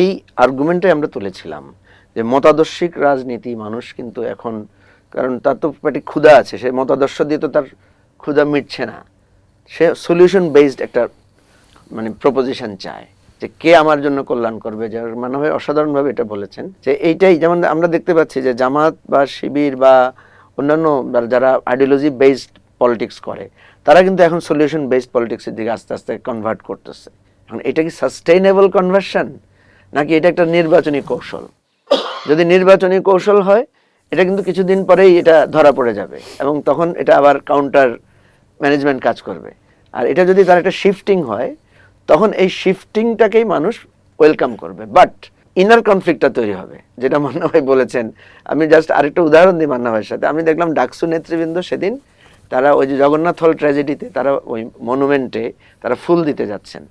এই আর্গুমেন্টে আমরা তুলেছিলাম যে মতাদর্শিক রাজনীতি মানুষ কিন্তু এখন, কারণ তার তো পেটে ক্ষুধা আছে, সে মতাদর্শ দিয়ে তো তার ক্ষুধা মিটছে না। সে সলিউশন বেসড একটা মানে প্রপোজিশন চায় যে কে আমার জন্য কল্যাণ করবে। যার মানে হয় অসাধারণভাবে এটা বলেছেন যে এইটাই, যেমন আমরা দেখতে পাচ্ছি যে জামাত বা শিবির বা অন্যান্য যারা আইডিওলজি বেসড পলিটিক্স করে, তারা কিন্তু এখন সলিউশন বেসড পলিটিক্সের দিকে আস্তে আস্তে কনভার্ট করতেছে। এখন এটা কি সাস্টেইনেবল কনভার্সন নাকি এটা একটা নির্বাচনী কৌশল? যদি নির্বাচনী কৌশল হয়, এটা কিন্তু কিছুদিন পরেই এটা ধরা পড়ে যাবে এবং তখন এটা আবার কাউন্টার ম্যানেজমেন্ট কাজ করবে। আর এটা যদি তার একটা শিফটিং হয়, তখন এই শিফটিংটাকেই মানুষ ওয়েলকাম করবে। বাট ইনার কনফ্লিক্টটা তৈরি হবে, যেটা মান্না ভাই বলেছেন। আমি জাস্ট আরেকটা উদাহরণ দিই মান্না ভাইয়ের সাথে। আমি দেখলাম ডাকসু নেতৃবৃন্দ সেদিন তারা ওই যে জগন্নাথ হল ট্র্যাজেডিতে তারা ওই মনুমেন্টে তারা ফুল দিতে যাচ্ছেন।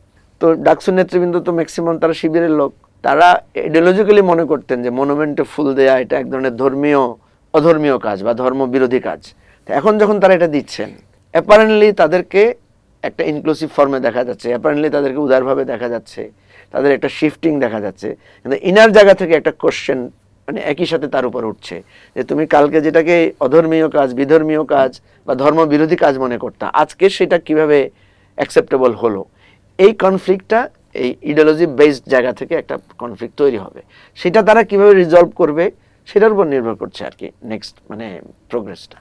তো ডাকসু নেতৃবৃন্দ তো ম্যাক্সিমাম তারা শিবিরের লোক। তারা আইডিওলজিক্যালি মনে করতেন যে মনুমেন্টে ফুল দেয়া এটা এক ধরনের ধর্মীয়, অধর্মীয় কাজ বা ধর্ম বিরোধী কাজ এখন যখন তারা এটা দিচ্ছেন অ্যাপারেন্টলি তাদেরকে একটা ইনক্লুসিভ ফর্মে দেখা যাচ্ছে অ্যাপারেন্টলি তাদেরকে উদারভাবে দেখা যাচ্ছে, তাদের একটা শিফটিং দেখা যাচ্ছে, কিন্তু ইনার জায়গা থেকে একটা কোশ্চেন মানে একই সাথে তার উপর উঠছে, যে তুমি কালকে যেটাকে অধর্মীয় কাজ, বিধর্মীয় কাজ বা ধর্ম বিরোধী কাজ মনে করতা, আজকে সেটা কীভাবে অ্যাকসেপ্টেবল হলো? এই কনফ্লিক্টটা এই ইডিওলজি বেসড জায়গা থেকে একটা কনফ্লিক্ট তৈরি হবে। সেটা তারা কীভাবে রিজলভ করবে, সেটার উপর নির্ভর করছে আর কি নেক্সট মানে প্রোগ্রেসটা